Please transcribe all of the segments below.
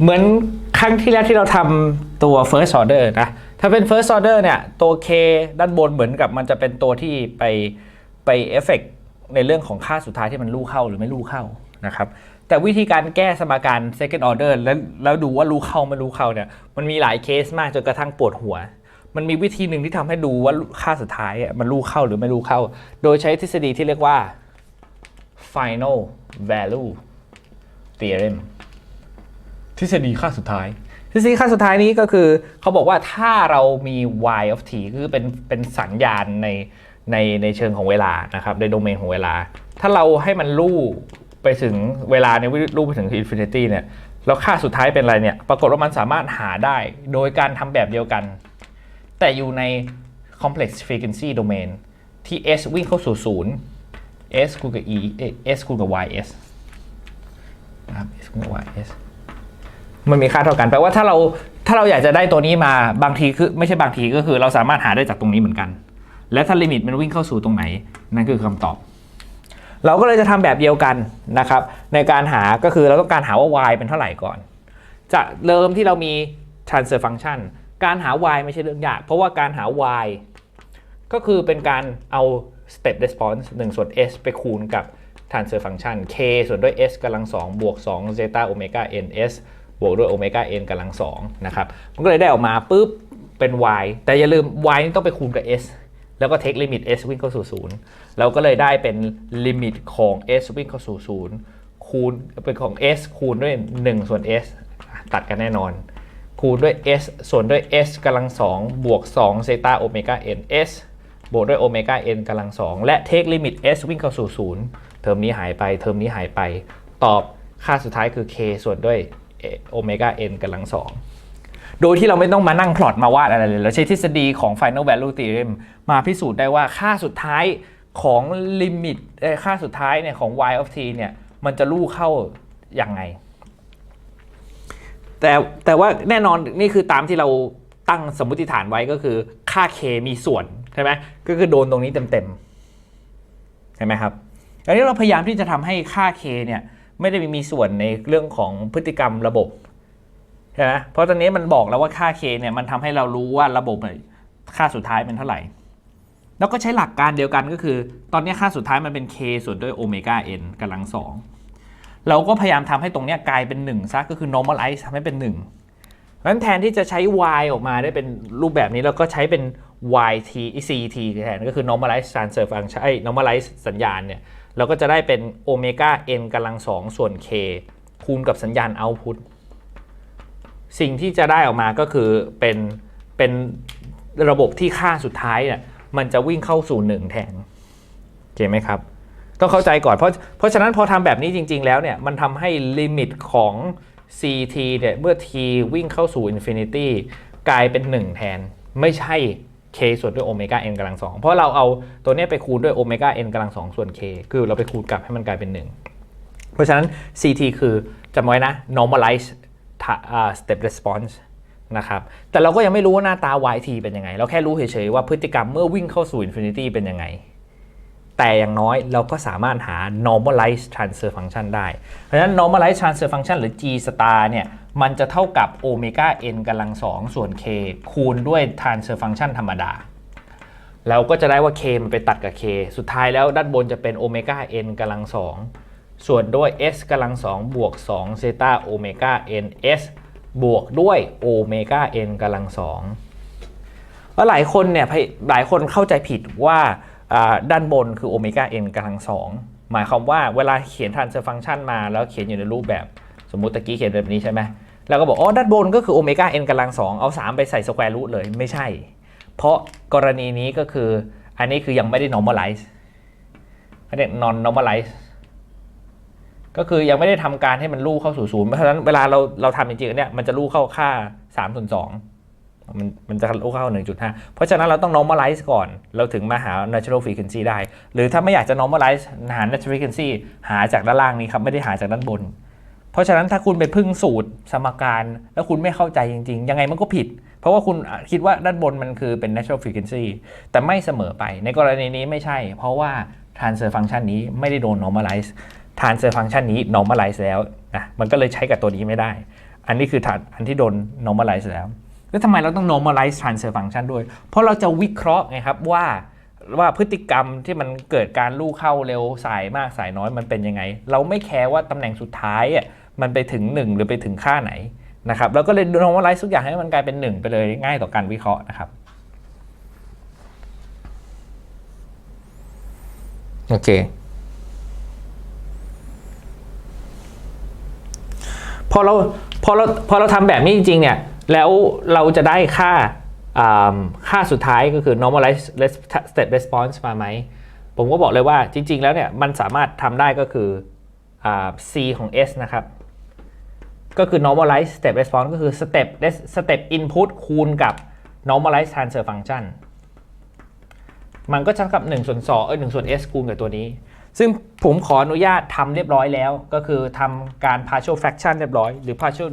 เหมือนครั้งที่แล้วที่เราทำตัว first order นะ ถ้าเป็น first order เนี่ย ตัว k ด้านบนเหมือนกับมันจะเป็นตัวที่ไปไปเอฟเฟกในเรื่องของค่าสุดท้ายที่มันลู่เข้าหรือไม่ลู่เข้านะครับแต่วิธีการแก้สมการ second order แล้วแล้วดูว่าลู่เข้าไม่ลู่เข้าเนี่ยมันมีหลายเคสมากจนกระทั่งปวดหัว มันมีวิธีหนึ่งที่ทำให้ดูว่าค่าสุดท้ายมันลู่เข้าหรือไม่ลู่เข้า โดยใช้ทฤษฎีที่เรียกว่า final value theorem ทฤษฎีค่าสุดท้าย ทฤษฎีค่าสุดท้ายนี้ก็คือเขาบอกว่าถ้าเรามี y of t คือเป็นเป็นสัญญาณในในในเชิงของเวลานะครับในโดเมนของเวลา ถ้าเราให้มันลู่ไปถึงเวลาในยลู่ไปถึง infinity เนี่ยแล้วค่าสุดท้ายเป็นอะไรเนี่ย ปรากฏว่ามันสามารถหาได้โดยการทำแบบเดียวกัน แต่อยู่ใน complex frequency domain ที่ s วิ่งเข้าสู่ศูนย์ s คูณกับ e s คูณกับ ys นะครับ s คูณกับ ys มันมีค่าเท่ากันแปลว่าถ้าเราถ้าเราอยากจะได้ตัวนี้มาบางทีคือไม่ใช่บางทีก็คือเราสามารถหาได้จากตรงนี้เหมือนกัน และถ้าลิมิตมันวิ่งเข้าสู่ตรงไหนนั่นคือคำตอบ เราก็เลยจะทำแบบเดียวกันนะครับ ในการหาก็คือเราต้องการหาว่า y เป็นเท่าไหร่ก่อนจากเดิมที่เรามี transfer function การหา y ไม่ใช่เรื่องยาก เพราะว่าการหา y ก็คือเป็นการเอา step response 1 ส่วน s ไปคูณกับ transfer function k ส่วนด้วย s กำลัง 2 บวก2 zeta omega n s บวกด้วย omega n กำลัง2นะครับมันก็เลยได้ออกมาปุ๊บเป็น y แต่อย่าลืม y นี่ต้องไปคูณกับ s แล้วก็ take limit s วิ่งเข้าสู่0เราก็เลยได้เป็น limit ของ s วิ่งเข้าสู่0คูณเป็นของ s คูณด้วย 1 ส่วน s ตัดกันแน่นอน คูณด้วย s ส่วนด้วย s กำลัง2บวก2 zeta omega n s บวกด้วยโอเมก้า n กำลัง2และ take limit s วิ่งเข้าสู่0เทอมนี้หายไปเทอมนี้หายไป ตอบค่าสุดท้ายคือ k ส่วนด้วย โอเมก้า n กำลัง2โดยที่เราไม่ต้องมานั่งพลอตมาวาดอะไรเลย เราใช้ทฤษฎีของ final value theorem มาพิสูจน์ได้ว่าค่าสุดท้ายของลิมิตค่าสุดท้ายเนี่ยของ y of t เนี่ยมันจะลู่เข้าอย่างไง แต่แต่ว่าแน่นอนนี่คือตามที่เราตั้งสมมติฐานไว้ก็คือค่า k มีส่วนใช่ไหมก็คือโดนตรงนี้เต็มๆใช่ไหมครับอันนี้เราพยายามที่จะทำให้ค่า k เนี่ย ไม่ได้มีส่วนในเรื่องของพฤติกรรมระบบใช่ไหมเพราะตอนนี้มันบอกแล้วว่าค่า k เนี่ยมันทำให้เรารู้ว่าระบบค่าสุดท้ายเป็นเท่าไหร่ แล้วก็ใช้หลักการเดียวกันก็คือ ตอนนี้ค่าสุดท้ายมันเป็น k ส่วนด้วยโอเมก้า n กำลังสองเราก็พยายามทำให้ตรงเนี้ยกลายเป็น1ซะก็คือ normalize ทำให้เป็น1เพราะฉะนั้นแทนที่จะใช้ y ออกมาได้เป็นรูปแบบนี้เราก็ใช้เป็น yt ct แทนก็คือ normalize transfer function ไอ้ normalize สัญญาณเนี่ย เราก็จะได้เป็นโอเมก้า n กำลังสองส่วน k คูณกับสัญญาณ output สิ่งที่จะได้ออกมาก็คือเป็นเป็นระบบที่ค่าสุดท้ายเนี่ยมันจะวิ่งเข้าสู่ 1 แทนโอเคไหมครับ ต้องเข้าใจก่อนเพราะเพราะฉะนั้นพอทำแบบนี้จริง ๆ แล้วเนี่ยมันทำให้ลิมิตของ ct เนี่ยเมื่อ t วิ่งเข้าสู่ infinity กลายเป็น 1 แทนไม่ใช่ k ส่วนด้วยโอเมก้า n กำลังสองเพราะเราเอาตัวนี้ไปคูณด้วยโอเมก้า n กำลังสองส่วน k คือเราไปคูณกลับให้มันกลายเป็น 1 เพราะฉะนั้น ct คือจำไว้นะ normalize ta- อ่า step response นะครับ แต่เราก็ยังไม่รู้ว่าหน้าตา yt เป็นยังไง เราแค่รู้เฉยๆว่าพฤติกรรมเมื่อวิ่งเข้าสู่ infinity เป็นยังไง แต่อย่างน้อยเราก็สามารถหา normalize transfer function ได้ เพราะฉะนั้น normalize transfer function หรือ g star เนี่ย มันจะเท่ากับ omega n กำลัง2ส่วน k คูณด้วย transfer function ธรรมดา เราก็จะได้ว่า k มันไปตัดกับ k สุดท้ายแล้วด้านบนจะเป็น omega n กำลัง2ส่วนด้วย s กำลัง2บวก2 zeta omega n s บวกด้วย omega n กำลัง2แล้วหลายคนเนี่ยหลายคนเข้าใจผิดว่าด้านบนคือโอเมก้าเอ็นกำลังสองหมายความว่าเวลาเขียน transfer function มาแล้วเขียนอยู่ในรูปแบบสมมุติตะกี้เขียนแบบนี้ใช่ไหม แล้วก็บอกอ๋อด้านบนก็คือโอเมก้าเอ็นกำลังสองเอา 3 ไปใส่สแควร์รูทเลยไม่ใช่ เพราะกรณีนี้ก็คืออันนี้คือยังไม่ได้ normalize อันนี้ non normalize ก็คือยังไม่ได้ทำการให้มันลู่เข้าสู่ศูนย์เพราะฉะนั้นเวลาเราเราทำจริงๆเนี่ยมันจะลู่เข้าค่า3ส่วน2มันมันจะลู่เข้า 1.5 เพราะฉะนั้นเราต้อง normalize ก่อน เราถึงมาหา natural frequency ได้ หรือถ้าไม่อยากจะ normalize หา natural frequency หาจากด้านล่างนี้ครับ ไม่ได้หาจากด้านบน เพราะฉะนั้นถ้าคุณไปพึ่งสูตรสมการ แล้วคุณไม่เข้าใจจริง ๆ ยังไงมันก็ผิด เพราะว่าคุณคิดว่าด้านบนมันคือเป็น natural frequency แต่ไม่เสมอไป ในกรณีนี้ไม่ใช่ เพราะว่า transfer function นี้ไม่ได้โดน normalize transfer function นี้ normalize แล้วนะมันก็เลยใช้กับตัวนี้ไม่ได้ อันนี้คืออันที่โดน normalize แล้วแล้วทำไมเราต้อง normalize transfer function ด้วย เพราะเราจะวิเคราะห์ไงครับว่าว่าพฤติกรรมที่มันเกิดการลู่เข้าเร็วสายมากสายน้อยมันเป็นยังไง เราไม่แคร์ว่าตำแหน่งสุดท้ายอะ มันไปถึง 1 หรือไปถึงค่าไหนนะครับเราก็เลย normalize ทุกอย่างให้มันกลายเป็น 1 ไปเลยง่ายต่อการวิเคราะห์นะครับโอเคพอเราพอเราพอเราทำแบบนี้จริง ๆ เนี่ย แล้วเราจะได้ค่าอ่าค่าสุดท้ายก็คือ normalize res- step response มาไหม ผมก็บอกเลยว่าจริง ๆ แล้วเนี่ย มันสามารถทำได้ก็คืออ่า c ของ s นะครับ ก็คือ normalize step response ก็คือ step step input คูณกับ normalize transfer function มันก็เท่ากับ1ส่วน2เอ้ย1ส่วน s คูณกับตัวนี้ ซึ่งผมขออนุญาตทำเรียบร้อยแล้ว ก็คือทำการ partial fraction เรียบร้อย หรือ partial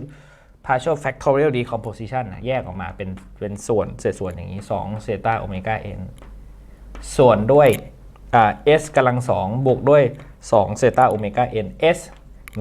partial factorial decomposition แยกออกมาเป็นเป็นส่วนเศษส่วนอย่างนี้2เซต้าโอเมก้า n ส่วนด้วย s กำลัง2บวกด้วย2เซต้าโอเมก้า n s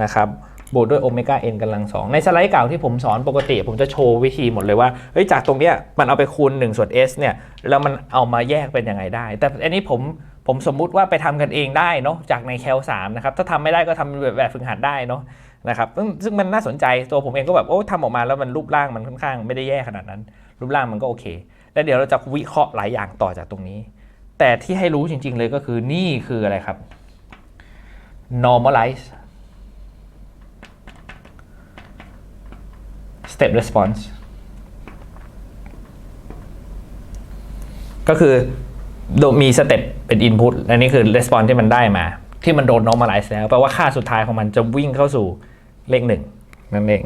นะครับ บวกด้วยโอเมก้า n กำลัง2ในสไลด์เก่าที่ผมสอนปกติ ผมจะโชว์วิธีหมดเลยว่าเฮ้ยจากตรงเนี้ยมันเอาไปคูณ1ส่วน s เนี่ยแล้วมันเอามาแยกเป็นยังไงได้ แต่อันนี้ผมผมสมมุติว่าไปทำกันเองได้เนาะจากในแคล3นะครับถ้าทำไม่ได้ก็ทำแบบแบบฝึกหัดได้เนาะนะครับซึ่งซึ่งมันน่าสนใจตัวผมเองก็แบบโอ้ทำออกมาแล้วมันรูปร่างมันค่อนข้างไม่ได้แย่ขนาดนั้น รูปร่างมันก็โอเค แล้วเดี๋ยวเราจะวิเคราะห์หลายอย่างต่อจากตรงนี้ แต่ที่ให้รู้จริง ๆ เลยก็คือนี่คืออะไรครับ normalize step response ก็คือมีสเต็ปเป็น input อันนี้คือ response ที่มันได้มา ที่มันโดน normalize แล้วแปลว่าค่าสุดท้ายของมันจะวิ่งเข้าสู่เลขหนึ่งนั่นเอง